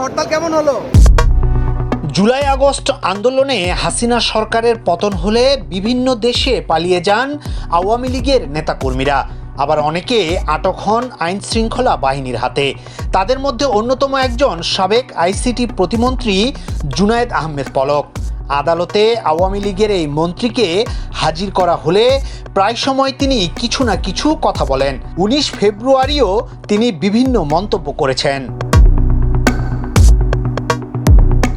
হরতাল কেমন হলো? July August আন্দোলনে হাসিনা সরকারের পতন হলে বিভিন্ন দেশে পালিয়ে যান আওয়ামী লীগের নেতাকর্মীরা। আবার অনেকে আটক হন আইন শৃঙ্খলা বাহিনীর হাতে। তাদের মধ্যে অন্যতম একজন সাবেক আইসিটি প্রতিমন্ত্রী জুনায়েদ আহমেদ পলক। আদালতে আওয়ামী লীগের এই মন্ত্রীকে হাজির করা হলে প্রায় সময় তিনি কিছু না কিছু কথা বলেন। উনিশ ফেব্রুয়ারিও তিনি বিভিন্ন মন্তব্য করেছেন।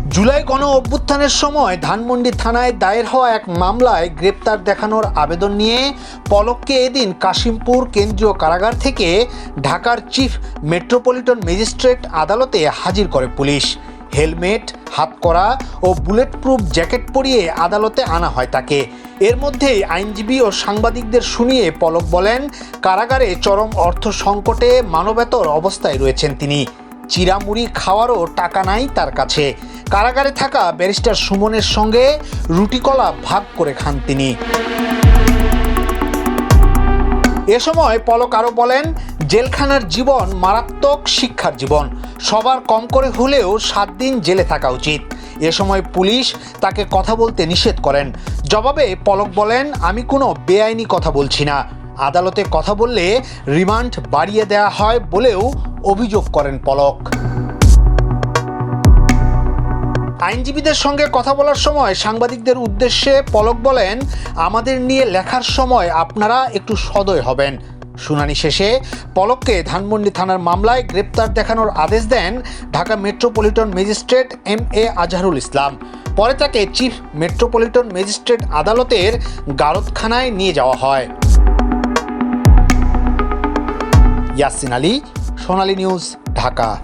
জুলাই গণ অভ্যুত্থানের সময় ধানমন্ডি থানায় দায়ের হওয়া এক মামলায় গ্রেপ্তার দেখানোর আবেদন নিয়ে পলককে এদিন কাশিমপুর কেন্দ্রীয় কারাগার থেকে ঢাকার চিফ মেট্রোপলিটন ম্যাজিস্ট্রেট আদালতে হাজির করে পুলিশ। হেলমেট, হাতকড়া ও বুলেট প্রুফ জ্যাকেট পরিয়ে আদালতে আনা হয় তাকে। এর মধ্যেই আইনজীবী ও সাংবাদিকদের শুনিয়ে পলক বলেন, কারাগারে চরম অর্থ সংকটে মানবেতর অবস্থায় রয়েছেন তিনি। চিরামুড়ি খাওয়ারও টাকা নাই তার কাছে। কারাগারে থাকা ব্যারিস্টার সুমনের সঙ্গে রুটি কলা ভাগ করে খান তিনি। এ সময় পলক আরও বলেন, জেলখানার জীবন মারাত্মক শিক্ষার জীবন। সবার কম করে হলেও সাত দিন জেলে থাকা উচিত। এ সময় পুলিশ তাকে কথা বলতে নিষেধ করেন। জবাবে পলক বলেন, আমি কোনো বেআইনি কথা বলছি না। আদালতে কথা বললে রিমান্ড বাড়িয়ে দেওয়া হয় বলেও অভিযোগ করেন পলক। আইনজীবীদের সঙ্গে কথা বলার সময় সাংবাদিকদের উদ্দেশ্যে পলক বলেন, আমাদের নিয়ে লেখার সময় আপনারা একটু সদয় হবেন। শুনানি শেষে পলককে ধানমন্ডি থানার মামলায় গ্রেপ্তার দেখানোর আদেশ দেন Dhaka metropolitan magistrate M A Azharul Islam. পরে তাকে চিফ মেট্রোপলিটন ম্যাজিস্ট্রেট আদালতের গারদখানায় নিয়ে যাওয়া হয়। ইয়াসিন আলী, সোনালী নিউজ, ঢাকা।